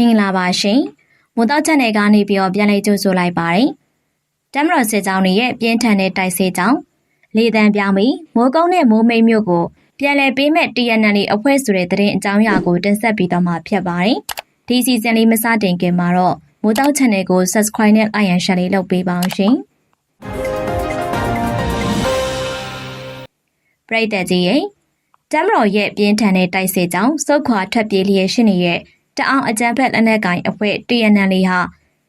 မင်္ဂလာပါရှင်။မိုးတော့ချက်နယ်ကနေပြီးတော့ပြန်လည်ကြိုဆိုလိုက်ပါတယ်။တမတော်စစ်ကြောင်းတွေရဲ့ပြင်းထန်တဲ့တိုက်ဆေးကြောင့်လေတံပြောင်းပြီးမိုးကုန်းနဲ့မိုးမိတ်မြို့ကိုပြန်လည်ပေးမဲ့ TNL အဖွဲ့ဆိုတဲ့သတင်းအကြောင်းအရာကိုတင်ဆက်ပြီးတော့မှာဖြစ်ပါတယ်။ဒီစီဇန်လေးမစတင်ခင်မှာတော့မိုးတော့ချက်နယ်ကို Subscribe နဲ့ Like and Share လေးလုပ်ပေးပါအောင်ရှင်။ပရိသတ်ကြီးရဲ့တမတော်ရဲ့ပြင်းထန်တဲ့တိုက်ဆေးကြောင့်စုတ်ခွာထွက်ပြေးလျက်ရှိနေတဲ့ တအောင်အကြမ်းဖက်လက်နက်ကိုင်အဖွဲ့ TNL ဟာ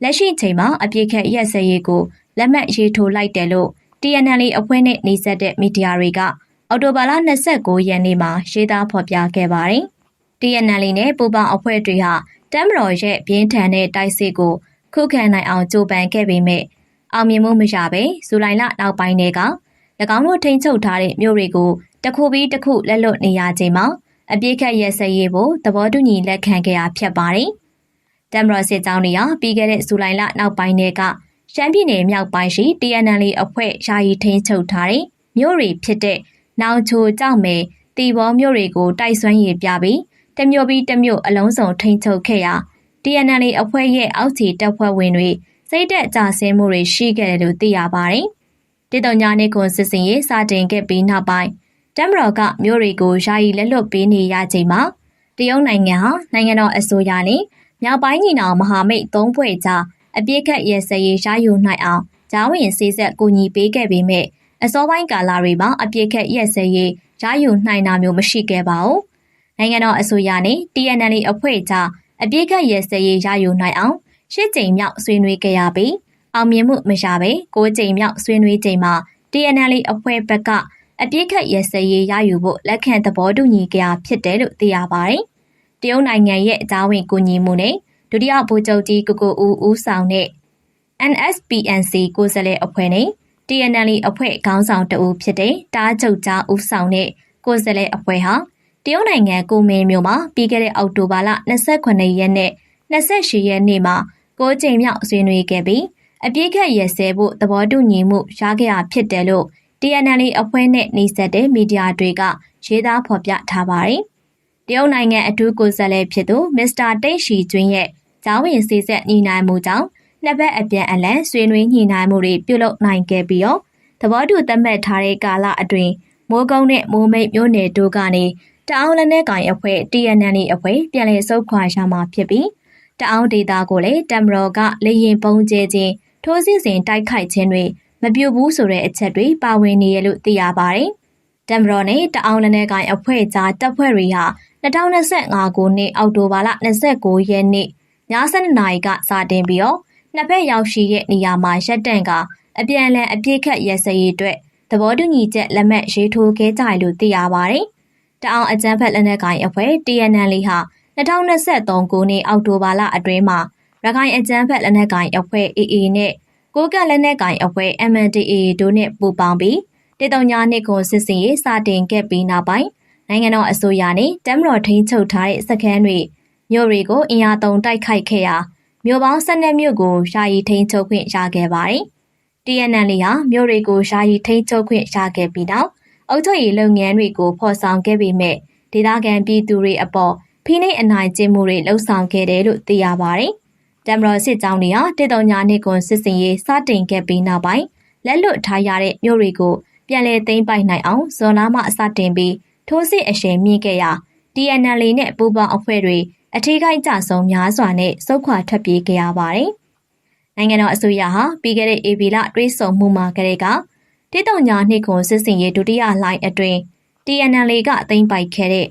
လက်ရှိချိန်မှာအပြစ်ခတ်ရက်စဲရေးကိုလက်မှတ်ရေးထိုးလိုက်တယ်လို့ TNL အဖွဲ့နဲ့နှိစက်တဲ့မီဒီယာတွေကအော်တိုဘာလ29ရက်နေ့မှာရေးသားဖော်ပြခဲ့ပါတယ်။ TNL နဲ့ပူပေါင်းအဖွဲ့တွေဟာတမ်မတော်ရဲ့ပြင်းထန်တဲ့တိုက်စစ်ကိုခုခံနိုင်အောင်ကြိုးပမ်းခဲ့ပေမဲ့အောင်မြင်မှုမရဘဲဇူလိုင်လနောက်ပိုင်းတွေက၎င်းတို့ထိန်းချုပ်ထားတဲ့မြို့တွေကိုတစ်ခုပြီးတစ်ခုလက်လွတ်နေရချိန်မှာ အပြစ်ခတ်ရဲစရေးဖို့သဘောတူညီလက်ခံခဲ့တာဖြစ်ပါတယ်။တမ်မတော်စစ်ကြောင်းတွေဟာပြီးခဲ့တဲ့ဇူလိုင်လနောက်ပိုင်းတွေကရှမ်းပြည်နယ်မြောက်ပိုင်းရှိ TNL အဖွဲ့ယာယီထိန်းချုပ်ထားတဲ့မြို့တွေဖြစ်တဲ့နောင်ချိုကြောက်မယ်တီဘောမြို့တွေကိုတိုက်ဆွမ်းရည်ပြပြီးတမျိုးပြီးတမျိုးအလုံးစုံထိန်းချုပ်ခဲ့ရာ TNL အဖွဲ့ရဲ့အောက်ခြေတပ်ဖွဲ့ဝင်တွေစိတ်သက်ကြဆင်းမှုတွေရှိခဲ့တယ်လို့သိရပါတယ်။တေတုံညာနေကွန်စစ်စင်ရေးစတင်ခဲ့ပြီးနောက်ပိုင်း တမ်မတော်ကမြို့တွေကိုယာယီလက်လွတ်ပေးနေရချိန်မှာတရုတ်နိုင်ငံဟာနိုင်ငံတော်အစိုးရနဲ့မြောက်ပိုင်းညီနောင်မဟာမိတ်သုံးဖွဲ့ကြားအပြစ်ခတ်ရဲစရေးရယူနိုင်အောင်ဂျာဝင်စေဆက်ကူညီပေးခဲ့ပေမဲ့အစောပိုင်းကာလတွေမှာအပြစ်ခတ်ရဲစရေးရယူနိုင်တာမျိုးမရှိခဲ့ပါဘူး။နိုင်ငံတော်အစိုးရနဲ့ TNL အဖွဲ့ကြားအပြစ်ခတ်ရဲစရေးရယူနိုင်အောင်ရှစ်ကြိမ်မြောက်ဆွေးနွေးခဲ့ရပြီးအောင်မြင်မှုမရဘဲ၉ကြိမ်မြောက်ဆွေးနွေးချိန်မှာ TNL အဖွဲ့ဘက်က အပြစ်ခတ်ရဲစရေးရယူဖို့လက်ခံသဘောတူညီကြဖြစ်တယ်လို့သိရပါတယ်။တရုတ်နိုင်ငံရဲ့အကြောင်းဝင်ကူညီမှုနဲ့ဒုတိယဗိုလ်ချုပ်ကြီးကိုကိုဦးဦးဆောင်တဲ့ NSPNC ကိုယ်စားလှယ်အဖွဲ့နဲ့ TNL အဖွဲ့ခေါင်းဆောင်တအူဖြစ်တဲ့တားချုပ်ကြားဦးဆောင်တဲ့ကိုယ်စားလှယ်အဖွဲ့ဟာတရုတ်နိုင်ငံကိုမင်းမြို့မှာပြီးခဲ့တဲ့အောက်တိုဘာလ28ရက်နဲ့28ရက်နေ့မှာကိုးချိန်မြောက်ဆွေးနွေးခဲ့ပြီးအပြည့်ခတ်ရစဲဖို့သဘောတူညီမှုရခဲ့တာဖြစ်တယ်လို့ TNL အဖွဲ့နဲ့နှိစက်တဲ့မီဒီယာတွေကရေးသားဖော်ပြထားပါတယ်။တရုတ်နိုင်ငံအထူးကိုယ်စားလှယ်ဖြစ်သူမစ္စတာတိတ်ရှီကျွင်းရဲ့ကျောင်းဝင်စည်းဆက်ညီနိုင်မှုကြောင့်နှစ်ဘက်အပြန်အလှန်ဆွေးနွေးညှိနှိုင်းမှုတွေပြုလုပ်နိုင်ခဲ့ပြီးတော့သဘောတူသတ်မှတ်ထားတဲ့ကာလအတွင်းမိုးကုန်းနဲ့မိုးမိတ်မြို့နယ်တို့ကနေတအောင်လက်နဲ့ကင်အဖွဲ့ TNL အဖွဲ့ပြန်လည်ဆုတ်ခွာရမှာဖြစ်ပြီးတအောင်ဒေတာကိုလည်းတမရော်ကလေရင်ပုံကျဲခြင်းထိုးစစ်စဉ်တိုက်ခိုက်ခြင်းတွေ မပြုတ်ဘူးဆိုတဲ့အချက်တွေပါဝင်နေရလို့သိရပါတယ်။တမ်ဘရော်နဲ့တအောင်လည်းကိုင်အဖွဲ့ကြားတပ်ဖွဲ့တွေဟာ2025ခုနှစ်အောက်တိုဘာလ29ရက်နေ့ည7:00နာရီကစတင်ပြီးတော့နှစ်ဖက်ရောက်ရှိတဲ့နေရာမှာရက်တန့်ကအပြန်အလှန်အပြည့်ခတ်ရစရေးအတွက်သဘောတူညီချက်လက်မှတ်ရေးထိုးခဲ့ကြတယ်လို့သိရပါတယ်။တအောင်အကြမ်းဖက်လက်နက်ကိုင်အဖွဲ့ TNL ဟာ2023ခုနှစ်အောက်တိုဘာလအတွင်းမှာရခိုင်အကြမ်းဖက်လက်နက်ကိုင်အဖွဲ့ AA နဲ့ ကိုကလက်နက်ကင်အဖွဲ့ MNDAA တို့နဲ့ပူးပေါင်းပြီးတေတုံညာနှစ်ကိုစစ်စင်ရေးစတင်ခဲ့ပြီးနောက်ပိုင်းနိုင်ငံတော်အစိုးရနဲ့တမတော်ထိန်းချုပ်ထားတဲ့စခန်းတွေမြို့တွေကိုအင်အားသုံးတိုက်ခိုက်ခဲ့ရာမြို့ပေါင်း၁၂မြို့ကိုယာယီထိန်းချုပ်ခွင့်ရခဲ့ပါတယ်။ TNL ဟာမြို့တွေကိုယာယီထိန်းချုပ်ခွင့်ရခဲ့ပြီးနောက်အုပ်ချုပ်ရေးလုပ်ငန်းတွေကိုဖော်ဆောင်ခဲ့ပေမဲ့ဒေသခံပြည်သူတွေအပေါ်ဖိနှိပ်အနိုင်ကျင့်မှုတွေလှုံ့ဆော်ခဲ့တယ်လို့သိရပါတယ် တမတော်စစ်ကြောင်းတွေဟာတေတုံညာနှစ်ကွန်စစ်စင်ရေးစတင်ခဲ့ပြီးနောက်ပိုင်းလက်လွတ်ထားရတဲ့မြို့တွေကိုပြန်လည်သိမ်းပိုက်နိုင်အောင်ဇွန်လမှအစတင်ပြီးထိုးစစ်အရှိန်မြင့်ခဲ့ရာ TNL နဲ့ပူးပေါင်းအဖွဲ့တွေအထီးကိုက်ကြဆုံးများစွာနဲ့စုခွာထွက်ပြေးခဲ့ရပါတယ်။နိုင်ငံတော်အစိုးရဟာပြီးခဲ့တဲ့ဧပြီလတွဲဆုံမှုမှာကလေးကတေတုံညာနှစ်ကွန်စစ်စင်ရေးဒုတိယလှိုင်းအတွင်း TNL ကသိမ်းပိုက်ခဲ့တဲ့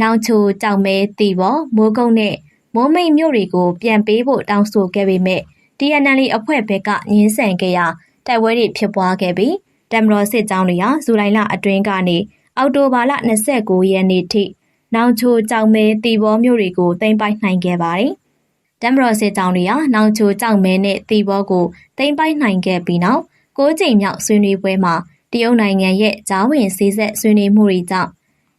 နောင်ချိုကြောက်မဲတီဘောမိုးကုန်းနဲ့ မိုးမိတ်မြို့တွေကိုပြန်ပေးဖို့တောင်းဆိုခဲ့ပေမဲ့ TNL အဖွဲ့ဘက်ကငင်းဆန်ခဲ့ရာတိုက်ပွဲတွေဖြစ်ပွားခဲ့ပြီးတမတော်စစ်ကြောင်းတွေဟာဇူလိုင်လအတွင်းကနေအောက်တိုဘာလ29ရက်နေ့ထိနောင်ချိုကြောင်မဲတီဘောမြို့တွေကိုသိမ်းပိုက်နိုင်ခဲ့ပါတယ်။တမတော်စစ်ကြောင်းတွေဟာနောင်ချိုကြောင်မဲနဲ့တီဘောကိုသိမ်းပိုက်နိုင်ခဲ့ပြီးနောက်၉ချိန်မြောက်ဆွေးနွေးပွဲမှာတရုတ်နိုင်ငံရဲ့ဂျားဝင်စည်းဆက်ဆွေးနွေးမှုတွေကြောင့်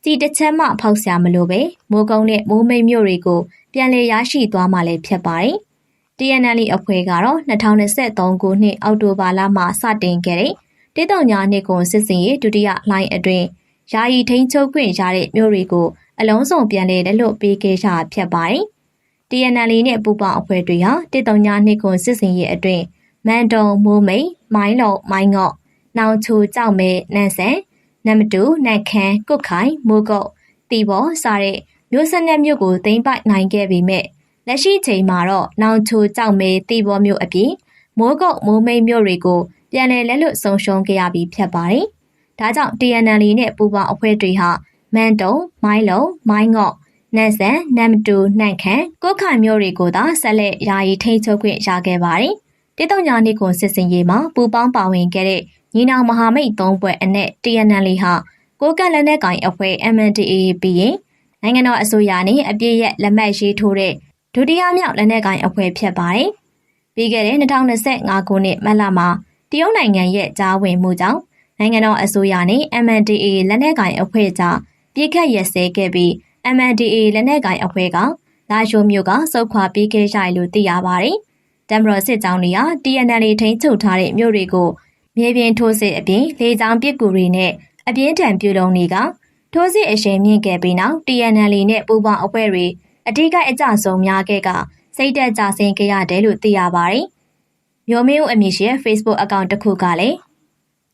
ကြည်တစ်ချက်မှဖောက်ဆရာမလို့ပဲမိုးကုန်းနဲ့မိုးမိတ်မြို့တွေကိုပြန်လည်ရရှိသွားမှလည်းဖြစ်ပါတယ်။ TNL အဖွဲ့ကတော့2023ခုနှစ်အောက်တိုဘာလမှာစတင်ခဲ့တဲ့တေတုံညာနှစ်ကွန်စစ်စင်ရေးဒုတိယလှိုင်းအတွင်းယာယီထိန်းချုပ်ခွင့်ရတဲ့မြို့တွေကိုအလုံးစုံပြန်လည်လက်လွတ်ပေးခဲ့ကြဖြစ်ပါတယ်။ TNL နဲ့ပူပေါင်းအဖွဲ့တွေဟာတစ်တုံညာနှစ်ခုစစ်စင်ရေးအတွင်းမန်တုံမိုးမိန်မိုင်းလော်မိုင်းငော့နောင်ချူကြောက်မဲနန်ဆန် နမတူနတ်ခမ်းကုတ်ခိုင်မိုးကုတ်တီဘောစတဲ့မြို့ဆက်တဲ့မြို့ကိုသိမ်းပိုက်နိုင်ခဲ့ပေမဲ့လက်ရှိချိန်မှာတော့နောင်ချူကြောက်မဲတီဘောမြို့အပြင်မိုးကုတ်မိုးမိန်မြို့တွေကိုပြန်လည်လက်လွတ်ဆုံးရှုံးခဲ့ရပြီးဖြစ်ပါတယ်။ဒါကြောင့် TNL နဲ့ပူပေါင်းအဖွဲ့တွေဟာမန်တုံမိုင်းလုံးမိုင်းငော့နတ်ဆန်နမ်တူနှန့်ခန့်ကိုခိုင်မျိုးတွေကိုသာဆက်လက်ယာယီထိန်းချုပ်ခွင့်ရခဲ့ပါတယ်။တိတုံညာနှစ်ကွန်စစ်စင်ရေးမှာပူပေါင်းပါဝင်ခဲ့တဲ့ ညီနောင်မဟာမိတ်၃ဘွဲ့အနက် TNL ဟာကိုကက်လက်နက်ကင်အဖွဲ့ MNDAA ပြီးရင်နိုင်ငံတော်အစိုးရနဲ့အပြည့်ရဲ့လက်မှတ်ရေးထိုးတဲ့ဒုတိယမြောက်လက်နက်ကင်အဖွဲ့ဖြစ်ပါတယ်။ပြီးခဲ့တဲ့2025ခုနှစ်မတ်လမှာတရုတ်နိုင်ငံရဲ့ကြားဝင်မှုကြောင့်နိုင်ငံတော်အစိုးရနဲ့ MNDAA လက်နက်ကင်အဖွဲ့ကြားပြည်ခတ်ရစဲခဲ့ပြီး MNDAA လက်နက်ကိုင်အဖွဲ့ကလာရှိုမြို့ကစုခွာပြေးခဲ့ကြလို့သိရပါတယ်။တမ်ဘရစစ်ကြောင်းတွေက TNL ထိန်းချုပ်ထားတဲ့မြို့တွေကို မြေပြင်ထိုးစစ်အပြင်လေကြောင်းပစ်ကူတွေနဲ့အပြင်းထန်ပြုလုပ်နေကထိုးစစ်အရှိန်မြင့်ခဲ့ပြီးနောက် TNL နဲ့ပူးပေါင်းအဖွဲ့တွေအထူးကအကြဆုံးများခဲ့ကစိတ်သက်ကြဆင်းခဲ့ရတယ်လို့သိရပါတယ်။မျိုးမင်းဦးအမည်ရှိတဲ့ Facebook အကောင့်တစ်ခုကလည်း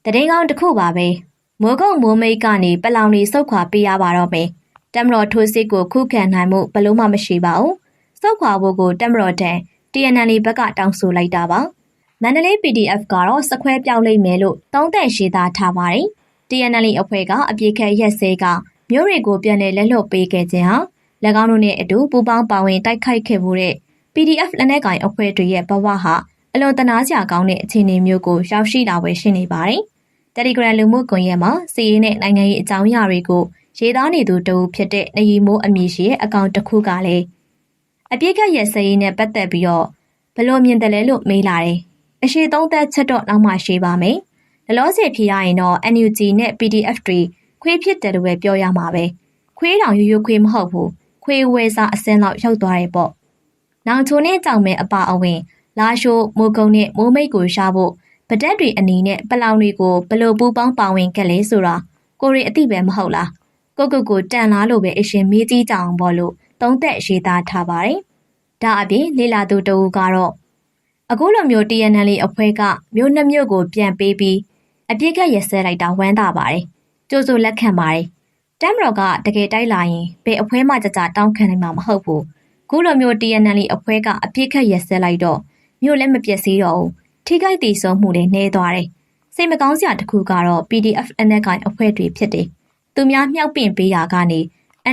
တရင်ကောင်းတစ်ခုပါပဲ။မိုးကုတ်မိုးမိတ်ကနေပလောင်တွေစုတ်ခွာပေးရပါတော့မယ်။တမတော်ထိုးစစ်ကိုခုခံနိုင်မှုဘလို့မှမရှိပါဘူး။စောက်ခွာဖို့ကိုတမတော်တန် TNL ဘက်ကတောင်းဆိုလိုက်တာပါ။ မန္တလေး PDF ကတော့စခွဲပြောင်းလိုက်မယ်လို့တောင်းတရှိသားထားပါတယ်။ TNL အဖွဲ့ကအပြေခဲရက်စဲကမြို့တွေကိုပြန်လည်လက်လွတ်ပေးခဲ့ခြင်းဟာ၎င်းတို့နဲ့အတူပူးပေါင်းပါဝင်တိုက်ခိုက်ခဲ့မှုတဲ့ PDF လက်နက်ကိုင်အဖွဲ့တွေရဲ့ဘဝဟာအလွန်တနာစရာကောင်းတဲ့အခြေအနေမျိုးကိုရောက်ရှိလာဝယ်ရှိနေပါတယ်။ Telegram လူမှုကွန်ရက်မှာစီးရေးနဲ့နိုင်ငံရေးအကြောင်းအရာတွေကိုရေးသားနေသူတဦးဖြစ်တဲ့နေရီမိုးအမည်ရှိတဲ့အကောင့်တစ်ခုကလည်းအပြစ်ကရဲ့စရေးနဲ့ပတ်သက်ပြီးတော့ဘလို့မြင်တယ်လဲလို့မေးလာတယ်။ အရှိသုံးသက်ချက်တော့နောက်မှရှိပါမယ်။လလောဆယ်ဖြစ်ရရင်တော့ NUG နဲ့ PDF တွေခွေးဖြစ်တယ်လို့ပဲပြောရမှာပဲ။ခွေးတောင်ရိုးရိုးခွေးမဟုတ်ဘူး။ခွေးဝဲစားအစင်းလောက်ရောက်သွားတယ်ပေါ့။နောင်ချိုနဲ့ကြောင်မဲအပါအဝင် လာရှိုးမိုးကုံနဲ့မိုးမိတ်ကိုရှာဖို့ပဒက်တွေအနေနဲ့ပလောင်တွေကိုဘလို့ပူပေါင်းပါဝင်ခဲ့လဲဆိုတာကိုရီအသိပဲမဟုတ်လားကိုကုတ်ကိုတန်လားလို့ပဲအရှင်မေးကြည့်ကြအောင်ပေါ့လို့သုံးသက်ရေးသားထားပါတယ်။ဒါအပြင်လေလာသူတဦးကတော့ အခုလိုမျိုး TNL အဖွဲ့ကမြို့နှမြို့ကိုပြန်ပေးပြီးအပြစ်ကရစဲလိုက်တာဝမ်းသာပါတယ်။ကြိုးစိုးလက်ခံပါတယ်။တမ်မတော်ကတကယ်တိုက်လာရင်ဘယ်အဖွဲ့မှကြကြတောင်းခံနိုင်မှာမဟုတ်ဘူး။ခုလိုမျိုး TNL အဖွဲ့ကအပြစ်ခတ်ရစဲလိုက်တော့မြို့လည်းမပြည့်စည်တော့ဘူး။ထိခိုက်တည်ဆုံမှုလည်းနှဲသွားတယ်။စိတ်မကောင်းစရာတစ်ခုကတော့ PDF အနက်ကိုင်အဖွဲ့တွေဖြစ်တယ်။သူများမြှောက်ပင့်ပေးရာကနေ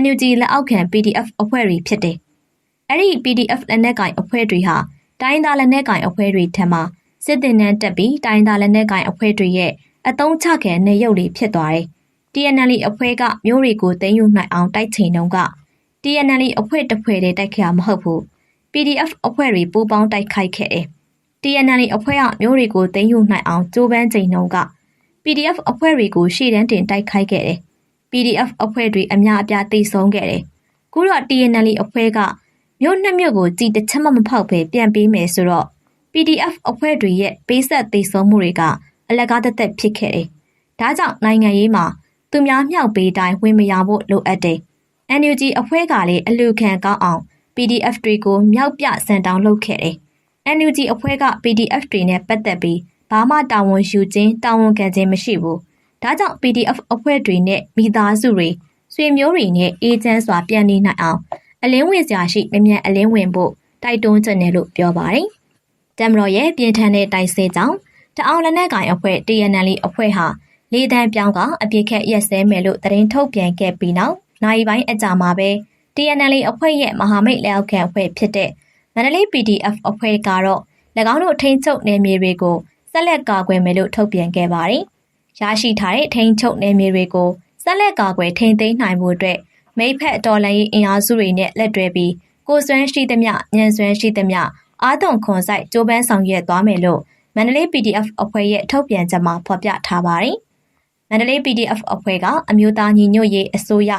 NUG လက်အောက်ခံ PDF အဖွဲ့တွေဖြစ်တယ်။အဲ့ဒီ PDF လက်နက်ကင်အဖွဲ့တွေဟာ တိုင်းသားလက်နက်ကင်အဖွဲ့တွေထက်မှစစ်တင်နှန်းတက်ပြီးတိုင်းသားလက်နက်ကင်အဖွဲ့တွေရဲ့အတုံးချခံနေရုပ်တွေဖြစ်သွားတယ်။ TNL အဖွဲ့ကမျိုးတွေကိုသိမ်းယူနိုင်အောင်တိုက်ချိန်တုန်းက TNL အဖွဲ့တစ်ဖွဲ့တည်းတိုက်ခဲ့တာမဟုတ်ဘူး။ PDF အဖွဲ့တွေပူးပေါင်းတိုက်ခိုက်ခဲ့တယ်။ TNL အဖွဲ့ကမျိုးတွေကိုသိမ်းယူနိုင်အောင်ကြိုးပမ်းချိန်တုန်းက PDF အဖွဲ့တွေကိုရှေ့တန်းတင်တိုက်ခိုက်ခဲ့တယ် PDF အဖွဲ့တွေအများအပြားတိတ်ဆုံးခဲ့တယ်။ခုတော့ TNL အဖွဲ့က မြို့နှစ်မြို့ကိုကြည်တစ်ချက်မှမဖောက်ပဲပြန်ပေးမယ်ဆိုတော့ PDF အဖွဲ့တွေရဲ့ပေးဆက်တိတ်ဆုံးမှုတွေကအလကားသက်သက်ဖြစ်ခဲ့တယ်။ဒါကြောင့်နိုင်ငံရေးမှာသူများမြောက်ပေးတိုင်းဝင်မရဖို့လိုအပ်တယ်။ NUG အဖွဲ့ကလည်းအလူခံကောင်းအောင် PDF တွေကိုမြောက်ပြစံတောင်းလုပ်ခဲ့တယ်။ NUG အဖွဲ့က PDF တွေနဲ့ပတ်သက်ပြီးဘာမှတာဝန်ယူခြင်းတာဝန်ခံခြင်းမရှိဘူးဒါကြောင့် PDF အဖွဲ့တွေနဲ့မိသားစုတွေဆွေမျိုးတွေနဲ့အေဂျင့်စွာပြန်နေနိုင်အောင် အလင်းဝင်စရာရှိမမြန်အလင်းဝင်ဖို့တိုက်တွန်းချက်နဲ့လို့ပြောပါတယ်။တမတော်ရဲ့ပြင်ထန်တဲ့တိုက်စေကြောင့်တအောင်လက်နက်ကင်အဖွဲ့ TNL အဖွဲ့ဟာလေတန်းပြောင်းကအပြစ်ခက်ရက်စဲမယ်လို့သတင်းထုတ်ပြန်ခဲ့ပြီးနောက်နိုင်ပိုင်းအကြာမှာပဲ TNL အဖွဲ့ရဲ့မဟာမိတ်လက်အောက်ခံအဖွဲ့ဖြစ်တဲ့မန္တလေး PDF အဖွဲ့ကတော့၎င်းတို့ထိန်းချုပ်နယ်မြေတွေကိုဆက်လက်ကာကွယ်မယ်လို့ထုတ်ပြန်ခဲ့ပါတယ်။ရရှိထားတဲ့ထိန်းချုပ်နယ်မြေတွေကိုဆက်လက်ကာကွယ်ထိန်းသိမ်းနိုင်မှုအတွက် မိဖက်တော်လှန်ရေးအင်အားစုတွေနဲ့လက်တွဲပြီးကိုစွမ်းရှိသမျှညံစွမ်းရှိသမျှအာသွန်ခွန်ဆိုင်ကြိုးပမ်းဆောင်ရွက်သွားမယ်လို့မန္တလေး PDF အဖွဲ့ရဲ့ထုတ်ပြန်ချက်မှာဖော်ပြထားပါတယ်။မန္တလေး PDF အဖွဲ့ကအမျိုးသားညီညွတ်ရေးအစိုးရ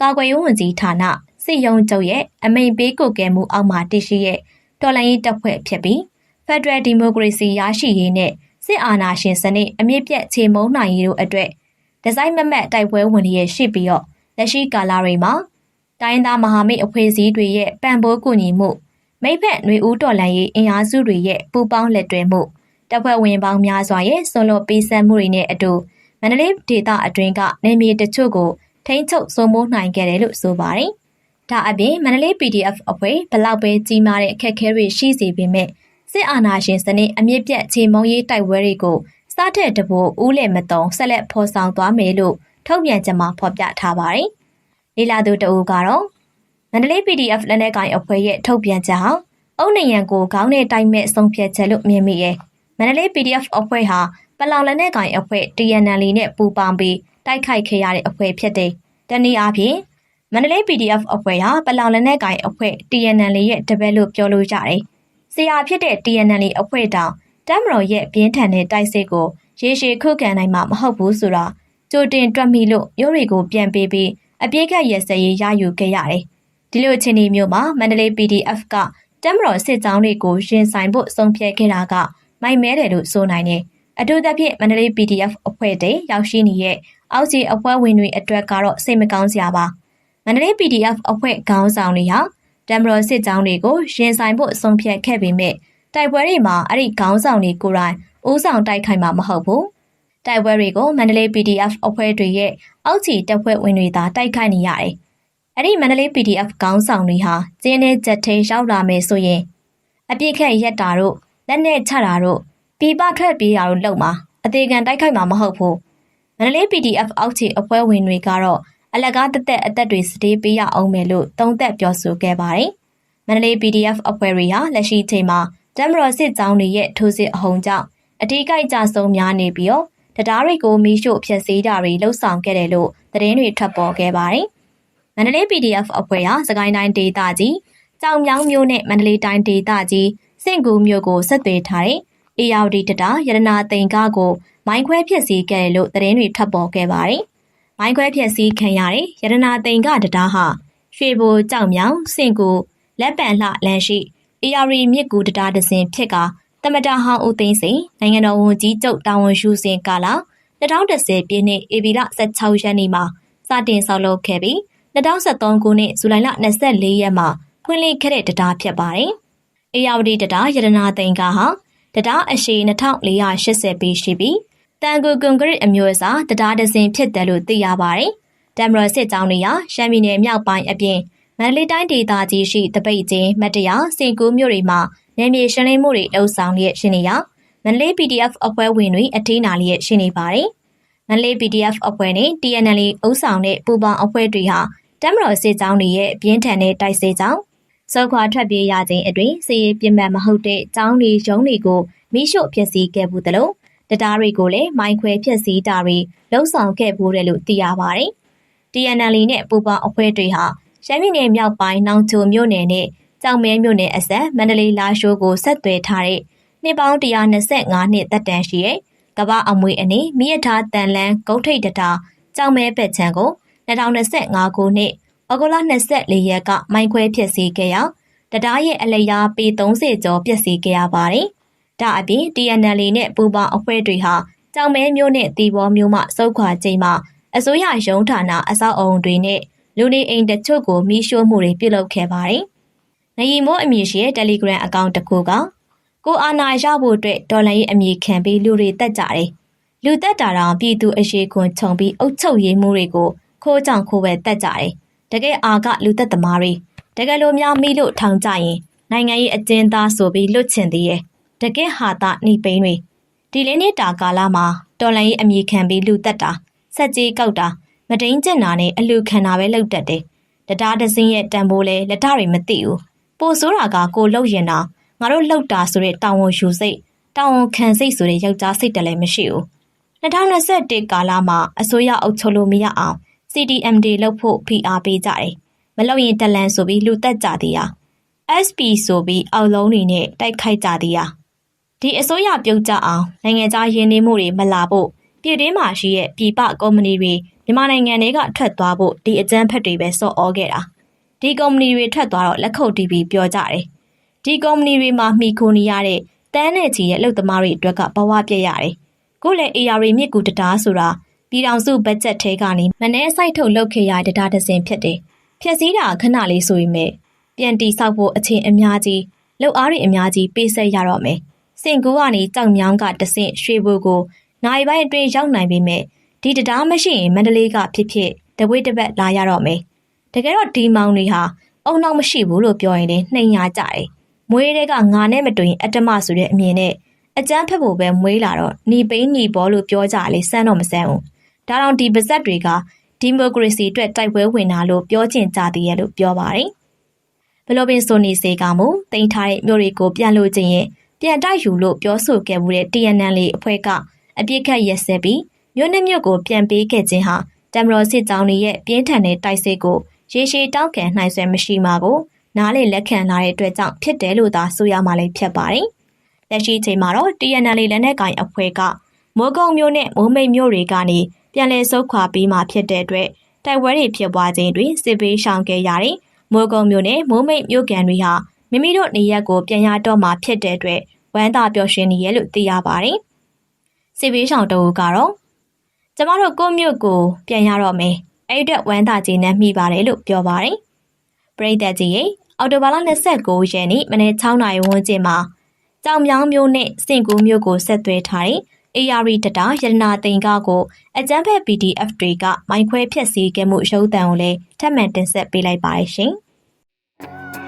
ကာကွယ်ရေးဝန်ကြီးဌာနစစ်ရုံးချုပ်ရဲ့အမိန်ပေးကုတ်ကဲမှုအောက်မှာတည်ရှိရဲ့တော်လှန်ရေးတပ်ဖွဲ့ဖြစ်ပြီး Federal Democracy ရရှိရေးနဲ့စစ်အာဏာရှင်စနစ်အမြင့်ပြတ်ချေမှုန်းနိုင်ရေးတို့အတွက်ဒီဇိုင်းမမတ်တိုက်ပွဲဝင်ရရှိပြီးတော့ လက်ရှိကာလတွေမှာတိုင်းသားမဟာမိတ်အဖွဲ့အစည်းတွေရဲ့ပံ့ပိုးကူညီမှုမိဖက်ຫນွေဦးတော်လန်ရေးအင်အားစုတွေရဲ့ပူးပေါင်းလက်တွဲမှုတပ်ဖွဲ့ဝင်ပေါင်းများစွာရဲ့ဆွန်လွတ်ပေးဆက်မှုတွေနဲ့အတူမန္တလေးဒေသအတွင်းကနေမြေတချို့ကိုထိန်းချုပ်စိုးမိုးနိုင်ခဲ့တယ်လို့ဆိုပါတယ်။ဒါအပြင်မန္တလေး PDF အဖွဲ့ဘလောက်ပဲကြီးမားတဲ့အခက်အခဲတွေရှိစေပေမဲ့စစ်အာဏာရှင်စနစ်အမြင့်ပြတ်ချေမုံရေးတိုက်ပွဲတွေကိုစားတဲ့တဘိုးဦးလည်မတုံဆက်လက်ဖော်ဆောင်သွားမယ်လို့ ထုတ်ပြန်ချက်မှာဖော်ပြထားပါတယ်။လေလာသူတအူကတော့မန္တလေး PDF လက်နက်ကိုင်အဖွဲ့ရဲ့ထုတ်ပြန်ချက်ဟာအုံနယံကိုခေါင်းနဲ့တိုက်မဲ့ဆုံးဖြတ်ချက်လို့မြင်မိရဲ့မန္တလေး PDF အဖွဲ့ဟာပလောင်လက်နက်ကိုင်အဖွဲ့ TNL နဲ့ပူးပေါင်းပြီးတိုက်ခိုက်ခဲ့ရတဲ့အဖွဲ့ဖြစ်တယ်။တနည်းအားဖြင့်မန္တလေး PDF အဖွဲ့ဟာပလောင်လက်နက်ကိုင်အဖွဲ့ TNL ရဲ့တပည့်လို့ပြောလို့ရတယ်။ဆရာဖြစ်တဲ့ TNL အဖွဲ့တောင်တမ်မတော်ရဲ့ပြင်းထန်တဲ့တိုက်စစ်ကိုရေရှည်ခုခံနိုင်မှာမဟုတ်ဘူးဆိုတာ ကြိုတင်တွက်မိလို့မျိုးတွေကိုပြန်ပေးပြီးအပြည့်ကရက်စရေးရယူခဲ့ရတယ်။ဒီလိုအခြေအနေမျိုးမှာမန္တလေး PDF ကတမ်မတော်စစ်ကြောင်းတွေကိုရင်ဆိုင်ဖို့ဆုံးဖြတ်ခဲ့တာကမိုက်မဲတယ်လို့ဆိုနိုင်တယ်။အထူးသဖြင့်မန္တလေး PDF အဖွဲ့တွေရောက်ရှိနေတဲ့အောက်ခြေအဖွဲ့ဝင်တွေအတွက်ကတော့စိတ်မကောင်းစရာပါ။မန္တလေး PDF အဖွဲ့ခေါင်းဆောင်တွေဟာတမ်မတော်စစ်ကြောင်းတွေကိုရင်ဆိုင်ဖို့ဆုံးဖြတ်ခဲ့ပေမဲ့တိုက်ပွဲတွေမှာအဲ့ဒီခေါင်းဆောင်တွေကိုယ်တိုင်ဦးဆောင်တိုက်ခိုက်မှာမဟုတ်ဘူး။ တိုက်ပွဲတွေကိုမန္တလေး PDF အဖွဲ့တွေရဲ့အောက်ခြေတပ်ဖွဲ့ဝင်တွေသာတိုက်ခိုက်နေရတယ်။အဲ့ဒီမန္တလေး PDF ခေါင်းဆောင်တွေဟာကျင်းတဲ့ချက်ထဲရောက်လာမယ်ဆိုရင်အပြစ်ခက်ရက်တာတို့လက်နဲ့ချတာတို့ပြပထွက်ပြေးတာတို့လုပ်မှာအသေးခံတိုက်ခိုက်မှာမဟုတ်ဘူး။မန္တလေး PDF အောက်ခြေအဖွဲ့ဝင်တွေကတော့အလကားတက်တက်အသက်တွေစတေးပေးရအောင်မယ်လို့သုံးသက်ပြောဆိုခဲ့ပါတယ်။မန္တလေး PDF အဖွဲ့တွေဟာလက်ရှိချိန်မှာတမတော်စစ်ကြောင်းတွေရဲ့ထိုးစစ်အဟုန်ကြောင့်အထီးကိုက်ကြဆုံးများနေပြီးတော့ တရားတွေကိုမီးရှို့ဖျက်ဆီးတာတွေလှုပ်ဆောင်ခဲ့တယ်လို့သတင်းတွေထွက်ပေါ်ခဲ့ပါတယ်။မန္တလေး PDF အဖွဲ့ဟာစကိုင်းတိုင်းဒေသကြီးကြောင်မြောင်းမြို့နဲ့မန္တလေးတိုင်းဒေသကြီးစင့်ကူမြို့ကိုဆက်သွယ်ထားတဲ့အေယာဝတီတတာရတနာသိန်ကားကိုမိုင်းခွဲဖျက်ဆီးခဲ့တယ်လို့သတင်းတွေထွက်ပေါ်ခဲ့ပါတယ်။မိုင်းခွဲဖျက်ဆီးခံရတဲ့ရတနာသိန်ကတတာဟာရွှေဘိုကြောင်မြောင်းစင့်ကူလက်ပံလှလမ်းရှိအေယာရီမြစ်ကူတတာတစင်ဖြစ်က တမတာဟောင်းဦးသိန်းစိန်နိုင်ငံတော်ဝန်ကြီးချုပ်တာဝန်ယူစဉ်ကာလ2010ပြည့်နှစ်ဧပြီလ16ရက်နေ့မှာစတင်ဆောက်လုပ်ခဲ့ပြီး2013ခုနှစ်ဇူလိုင်လ24ရက်မှာဖွင့်လှစ်ခဲ့တဲ့တရားဖြစ်ပါတယ်။အေယာဝတီတရားရတနာသိန်ကဟာတရားအရှိ2480ပေရှိပြီးတန်ကူကွန်ကရစ်အမျိုးအစားတရားဒဇင်ဖြစ်တယ်လို့သိရပါတယ်။တမ်မရစစ်ကြောင်းတွေဟာရှမ်းပြည်နယ်မြောက်ပိုင်းအပြင် မန္တလေးတိုင်းဒေသကြီးရှိတပိတ်ချင်းမတရားစင်ကူးမြို့တွေမှာနယ်မြေရှင်းလင်းမှုတွေလှုပ်ဆောင်လျက်ရှိနေရမန္တလေး PDF အဖွဲ့ဝင်တွေအထင်းနာလျက်ရှိနေပါတယ်။မန္တလေး PDF အဖွဲ့နဲ့ TNL အုပ်ဆောင်တဲ့ပူပေါင်းအဖွဲ့တွေဟာတမတော်စစ်ကြောင်းတွေရဲ့ပြင်းထန်တဲ့တိုက်စစ်ကြောင်းစောခွာထွက်ပြေးရခြင်းအတွင်းစီရေးပြင်းမှန်မဟုတ်တဲ့ကြောင်းတွေရုံးတွေကိုမိရှို့ဖျက်ဆီးခဲ့ဘူးသလိုတရားတွေကိုလည်းမိုင်းခွဲဖျက်ဆီးတာတွေလှုံ့ဆော်ခဲ့ဖို့တယ်လို့သိရပါတယ်။ TNL နဲ့ပူပေါင်းအဖွဲ့တွေဟာ ရှမ်းပြည်နယ်မြောက်ပိုင်းနောင်ချိုမြို့နယ်နဲ့ကြောင်မဲမြို့နယ်အစပ်မန္တလေးလာရှိုးကိုဆက်သွယ်ထားတဲ့နှစ်ပေါင်း125နှစ်သက်တမ်းရှိတဲ့ကမ္ဘာအမွေအနေမိရထားတန်လန်းဂုတ်ထိတ်တတာကြောင်မဲပက်ချံကို2025ခုနှစ်ဩဂုတ်လ24ရက်ကမိုင်းခွဲဖျက်ဆီးခဲ့ရာတရားရဲ့အလျားပေ30ကျော်ပျက်စီးခဲ့ရပါတယ်။ဒါအပြင် TNL နဲ့ပူပေါင်းအဖွဲ့တွေဟာကြောင်မဲမျိုးနဲ့တီဘောမျိုးမှစုခွာချိန်မှာအစိုးရရုံးဌာနအဆောက်အုံတွေနဲ့ လူနေအိမ်တချို့ကိုမိရှို့မှုတွေပြုလုပ်ခဲ့ပါတယ်။နယီမိုးအမည်ရှိတဲ့ Telegram အကောင့်တစ်ခုကကိုအာနာရဖို့အတွက်ဒေါ်လာရေးအမည်ခံပြီးလူတွေတက်ကြတယ်။လူတက်တာတောင်ပြည်သူအရှိခွန်ခြုံပြီးအုပ်ချုပ်ရေးမှုတွေကိုခိုးကြောင်ခိုးပဲတက်ကြတယ်။တကယ်အာကလူသက်သမားတွေတကယ်လို့များမိလို့ထောင်ကြရင်နိုင်ငံရေးအကျဉ်းသားဆိုပြီးလွတ်ချင်သေးရဲ့။တကယ်ဟာတာနှိပိန်းတွေဒီလေးနှစ်တာကာလမှာတော်လိုင်းရေးအမည်ခံပြီးလူတက်တာဆက်ကြီးကောက်တာ မတိန်ကျင်နာနဲ့အလူခံတာပဲလှုပ်တတ်တယ်။တရားတစင်းရဲ့တန်ဖိုးလဲလက်ထတွေမသိဘူး။ပိုဆိုးတာကကိုလှုပ်ရင်တော့ငါတို့လှုပ်တာဆိုတဲ့တာဝန်ယူစိတ်တာဝန်ခံစိတ်ဆိုတဲ့ယောက်ျားစိတ်တလည်းမရှိဘူး2021ကာလမှာအစိုးရအုပ်ချုပ်လို့မရအောင် CDM တွေလှုပ်ဖို့ဖိအားပေးကြတယ်မလှုပ်ရင်တလန်ဆိုပြီးလူတက်ကြသေးရ SP ဆိုပြီးအောက်လုံးတွေနဲ့တိုက်ခိုက်ကြသေးရဒီအစိုးရပြုတ်ကြအောင်နိုင်ငံခြားရင်းနှီးမှုတွေမလာဖို့ပြည်တွင်းမှာရှိတဲ့ပြည်ပကုမ္ပဏီတွေ မြန်မာနိုင်ငံတွေကထွက်သွားဖို့ဒီအကြမ်းဖက်တွေပဲစော့ဩခဲ့တာဒီကုမ္ပဏီတွေထွက်သွားတော့လက်ခုပ်တီးပြီးပြောကြတယ်ဒီကုမ္ပဏီတွေမှာမိခိုနေရတဲ့တန်းနဲ့ချီရဲ့လုပ်သမားတွေအတွက်ကဘဝပြည့်ရတယ်။ကိုလည်း AR မြစ်ကူတတားဆိုတာပြည်ထောင်စုဘတ်ဂျက်ထဲကနေမနှဲဆိုင်ထုတ်လုပ်ခဲ့ရတဲ့တတားတစ်စင်ဖြစ်တယ်။ဖြည့်စည်းတာခဏလေးဆိုရင်မဲ့ပြန်တီဆောက်ဖို့အချင်းအများကြီးလောက်အားတွေအများကြီးပေးဆက်ရတော့မယ်။စင်ကူကနေကြောက်မြောင်းကတဆင့်ရွှေဘိုကိုနိုင်ပိုင်းအတွင်းရောက်နိုင်ပေမဲ့ ဒီတံတားမရှိရင်မန္တလေးကဖြစ်ဖြစ်တပွေတပတ်လာရတော့မယ်တကယ်တော့ဒီမောင်တွေဟာအုံနောက်မရှိဘူးလို့ပြောရင်လည်းနှိမ်ညာကြတယ်မွေးတဲ့ကငါနဲ့မတွင်အတ္တမဆိုတဲ့အမြင်နဲ့အကျန်းဖက်ဖို့ပဲမွေးလာတော့ညီပိန်းညီဘောလို့ပြောကြလေစမ်းတော့မစမ်းဘူးဒါတော့ဒီပါဇက်တွေကဒီမိုကရေစီအတွက်တိုက်ပွဲဝင်တာလို့ပြောကျင်ကြသေးရဲ့လို့ပြောပါတယ်ဘလိုပင်ဆိုနေစေကမူတင်ထားတဲ့မျိုးတွေကိုပြန်လို့ခြင်းရင်ပြန်တိုက်ယူလို့ပြောဆိုခဲ့မှုတဲ့ TNN လေးအဖွဲ့ကအပြစ်ခတ်ရက်စက်ပြီး မြို့နဲ့မြို့ကိုပြန်ပေးခဲ့ခြင်းဟာတမတော်စစ်ကြောင်းတွေရဲ့ပြင်းထန်တဲ့တိုက်စစ်ကိုရေရှည်တောက်ကန်နိုင်ဆွဲမရှိမှာကိုနားလေလက်ခံလာတဲ့အတွက်ကြောင့်ဖြစ်တယ်လို့သာဆိုရမှာလည်းဖြစ်ပါတယ်။လက်ရှိချိန်မှာတော့ TNL လက်နက်ကင်အဖွဲ့ကမိုးကုံမျိုးနဲ့မိုးမိတ်မျိုးတွေကနေပြန်လည်ဆုတ်ခွာပြီးမှဖြစ်တဲ့အတွက်တိုက်ပွဲတွေဖြစ်ပွားခြင်းတွင်စစ်ပေးရှောင်ခဲ့ရတဲ့မိုးကုံမျိုးနဲ့မိုးမိတ်မျိုးကန်တွေဟာမိမိတို့နေရက်ကိုပြန်ရတော့မှဖြစ်တဲ့အတွက်ဝမ်းသာပျော်ရွှင်နေရလို့သိရပါတယ်။စစ်ပေးရှောင်တအူကတော့ ကျမတို့ကိုမြို့ကိုပြန်ရတော့မယ်။အဲ့အတွက်ဝမ်းသာခြင်းနဲ့မိပါတယ်လို့ပြောပါတယ်။ပရိသတ်ကြီးရဲ့အော်တိုဘာလ29ရက်နေ့မနေ့6နာရီဝန်းကျင်မှာကြောင်မြောင်းမျိုးနဲ့စင်ကူမျိုးကိုဆက်သွဲထားတဲ့ AR တတာရတနာတင်ကားကိုအကြမ်းဖက် PDF တွေကမိုင်းခွဲဖျက်ဆီးခဲ့မှုရုပ်သံကိုလည်းထပ်မံတင်ဆက်ပေးလိုက်ပါတယ်ရှင်။